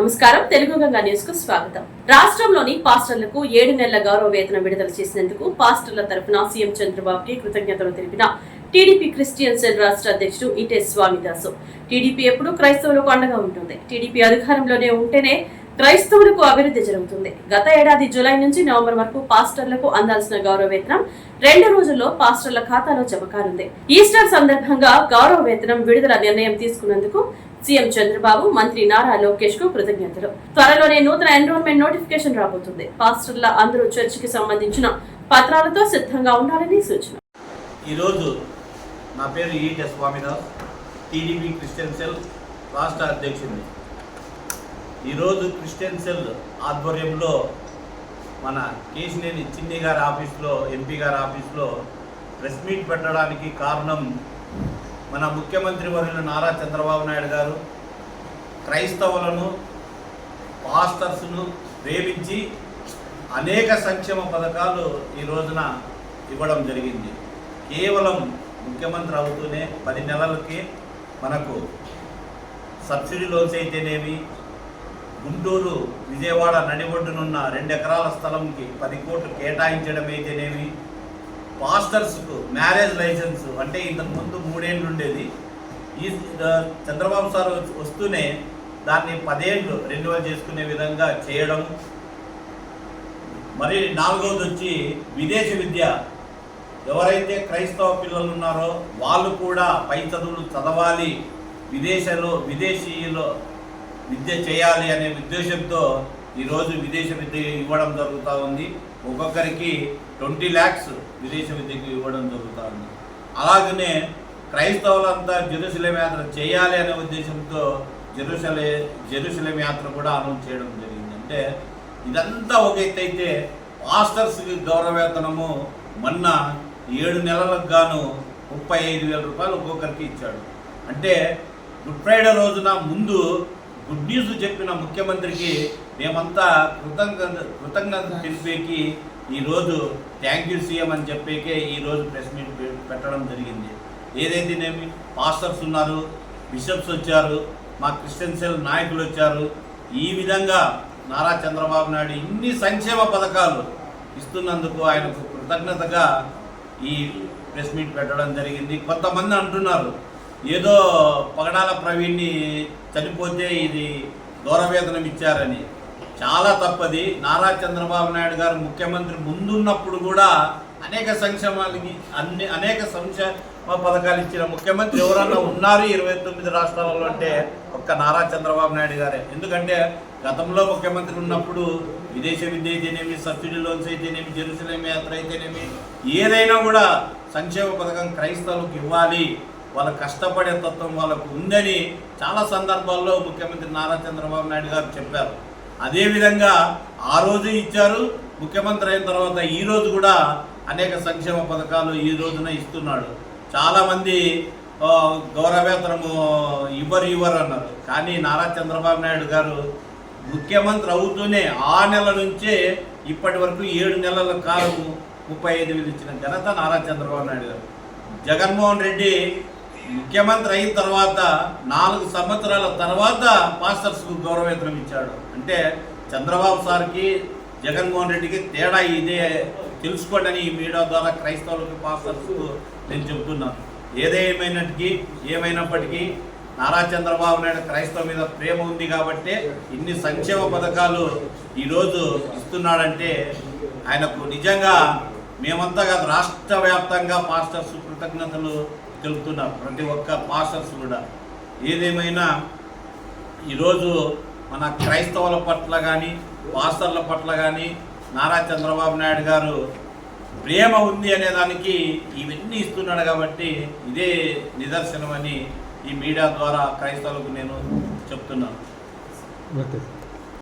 నమస్కారం. తెలుగు గంగా న్యూస్కు స్వాగతం. రాష్ట్రంలోని పాస్టర్లకు ఏడు నెలల గౌరవ వేతనం విడుదల చేసినందుకు పాస్టర్ల తరఫున సీఎం చంద్రబాబుకి కృతజ్ఞతలు తెలిపిన టీడీపీ క్రిస్టియన్ సెల్ రాష్ట్ర అధ్యక్షుడు ఇటే స్వామిదాసు. టీడీపీ ఎప్పుడు క్రైస్తవులకు అండగా ఉంటుంది. టీడీపీ అధికారంలోనే ఉంటేనే క్రైస్తవులకు అభివృద్ధి జరుగుతుంది. గత ఏడాది జూలై నుంచి నవంబర్ వరకు పాస్టర్లకు అందాల్సిన గౌరవ వేతనం రెండు రోజుల్లో పాస్టర్ల ఖాతాలో జమ కానుంది. ఈస్టర్ సందర్భంగా గౌరవ వేతనం విడుదల నిర్ణయం తీసుకున్నందుకు సీఎం చంద్రబాబు మంత్రి నారా లోకేష్కు కృతజ్ఞతలు. త్వరలోనే నూతన ఎన్రోల్మెంట్ నోటిఫికేషన్ రాబోతుంది. పాస్టర్ల అందరూ చర్చికి సంబంధించిన పత్రాలతో సిద్ధంగా ఉండాలని సూచన. ఈరోజు నా పేరు ఈట స్వామిదాస్ టీడీపీ క్రిస్టియన్ సెల్ రాష్ట్ర అధ్యక్షుడిని. ఈరోజు క్రిస్టియన్ సెల్ ఆధ్వర్యంలో మన కేసినేని చిన్ని గారి ఆఫీస్లో ఎంపీ గారి ఆఫీస్లో ప్రెస్ మీట్ పెట్టడానికి కారణం మన ముఖ్యమంత్రి వర్యులు నారా చంద్రబాబు నాయుడు గారు క్రైస్తవులను పాస్టర్స్ను ప్రేమించి అనేక సంక్షేమ పథకాలు ఈ రోజున ఇవ్వడం జరిగింది. కేవలం ముఖ్యమంత్రి అవుతూనే పది నెలలకి మనకు సబ్సిడీ లోన్స్ అయితేనేమి గుంటూరు విజయవాడ నడిబొడ్డునున్న రెండు ఎకరాల స్థలంకి పది కోట్లు కేటాయించడం అయితేనేమి పాస్టర్స్కు మ్యారేజ్ లైసెన్స్ అంటే ఇంతకు ముందు మూడేళ్ళు ఉండేది. ఈ చంద్రబాబు సార్ వస్తూనే దాన్ని పదేళ్ళు రెన్యువల్ చేసుకునే విధంగా చేయడం. మరి నాలుగవది వచ్చి విదేశీ విద్య. ఎవరైతే క్రైస్తవ పిల్లలు ఉన్నారో వాళ్ళు కూడా పై చదువులు చదవాలి విదేశాల్లో విదేశీయులు విద్య చేయాలి అనే ఉద్దేశంతో ఈరోజు విదేశ విద్య ఇవ్వడం జరుగుతూ ఉంది. ఒక్కొక్కరికి ట్వంటీ ల్యాక్స్ విదేశ విద్యకు ఇవ్వడం జరుగుతూ ఉంది అలాగనే క్రైస్తవులంతా జెరూసలేం యాత్ర చేయాలి అనే ఉద్దేశంతో జెరూసలే జెరూసలేం యాత్ర కూడా అనౌన్స్ చేయడం జరిగింది. అంటే ఇదంతా ఒక ఎత్తు అయితే పాస్టర్స్కి గౌరవేతనము మొన్న ఏడు నెలలకు గాను ముప్పై ఐదు వేల రూపాయలు ఒక్కొక్కరికి ఇచ్చాడు. అంటే గుడ్ ఫ్రైడే రోజున ముందు గుడ్ న్యూస్ చెప్పిన ముఖ్యమంత్రికి మేమంతా కృతజ్ఞత కృతజ్ఞత తెలిపేకి ఈరోజు థ్యాంక్ యూ సీఎం అని చెప్పేకే ఈరోజు ప్రెస్ మీట్ పె- పెట్టడం జరిగింది. ఏదైతేనేమి పాస్టర్స్ ఉన్నారు బిషప్స్ వచ్చారు మా క్రిస్టియన్ సెల్ నాయకులు వచ్చారు ఈ విధంగా నారా చంద్రబాబు నాయుడు ఇన్ని సంక్షేమ పథకాలు ఇస్తున్నందుకు ఆయనకు కృతజ్ఞతగా ఈ ప్రెస్ మీట్ పెట్టడం జరిగింది. కొంతమంది అంటున్నారు ఏదో పగడాల ప్రవీణ్ని చనిపోతే ఇది గౌరవేతనం ఇచ్చారని. చాలా తప్పది. నారా చంద్రబాబు నాయుడు గారు ముఖ్యమంత్రి ముందున్నప్పుడు కూడా అనేక సంక్షేమాలకి అన్ని అనేక సంక్షేమ పథకాలు ఇచ్చిన ముఖ్యమంత్రి ఎవరన్నా ఉన్నారు ఇరవై తొమ్మిది రాష్ట్రాలలో అంటే ఒక్క నారా చంద్రబాబు నాయుడు గారే. ఎందుకంటే గతంలో ముఖ్యమంత్రి ఉన్నప్పుడు విదేశీ విద్య అయితేనేమి సబ్సిడీ లోన్స్ అయితేనేమి జెరూసలేం యాత్ర అయితేనేమి ఏదైనా కూడా సంక్షేమ పథకం క్రైస్తవులకు ఇవ్వాలి. వాళ్ళ కష్టపడే తత్వం వాళ్ళకు ఉందని చాలా సందర్భాల్లో ముఖ్యమంత్రి నారా చంద్రబాబు నాయుడు గారు చెప్పారు. అదేవిధంగా ఆ రోజు ఇచ్చారు. ముఖ్యమంత్రి అయిన తర్వాత ఈ రోజు కూడా అనేక సంక్షేమ పథకాలు ఈ రోజున ఇస్తున్నాడు. చాలామంది గౌరవేతనము ఇవ్వరు ఇవ్వరు అన్నారు. కానీ నారా చంద్రబాబు నాయుడు గారు ముఖ్యమంత్రి అవుతూనే ఆ నెల నుంచే ఇప్పటి వరకు ఏడు నెలల కాలం ముప్పై ఐదు వేలు ఇచ్చిన ఘనత నారా చంద్రబాబు నాయుడు గారు. జగన్మోహన్ రెడ్డి ముఖ్యమంత్రి అయిన తర్వాత నాలుగు సంవత్సరాల తర్వాత మాస్టర్స్కు గౌరవేతనం ఇచ్చాడు. అంటే చంద్రబాబు సార్కి జగన్మోహన్ రెడ్డికి తేడా ఇదే తెలుసుకోండి ఈ మీడియా ద్వారా క్రైస్తవులకు పాస్టర్స్కు నేను చెబుతున్నాను. ఏదేమైనటికీ ఏమైనప్పటికీ నారా చంద్రబాబు నాయుడు క్రైస్తవ మీద ప్రేమ ఉంది కాబట్టి ఇన్ని సంక్షేమ పథకాలు ఈరోజు ఇస్తున్నాడంటే ఆయనకు నిజంగా మేమంతా కాదు రాష్ట్ర వ్యాప్తంగా మాస్టర్స్ కృతజ్ఞతలు తెలుపుతున్నారు ప్రతి ఒక్క పాస్టర్స్ కూడా. ఏదేమైనా ఈరోజు మన క్రైస్తవుల పట్ల కానీ పాస్టర్ల పట్ల కానీ నారా చంద్రబాబు నాయుడు గారు ప్రేమ ఉంది అనే దానికి ఇవన్నీ ఇస్తున్నాడు కాబట్టి ఇదే నిదర్శనమని ఈ మీడియా ద్వారా క్రైస్తవులకు నేను చెప్తున్నాను.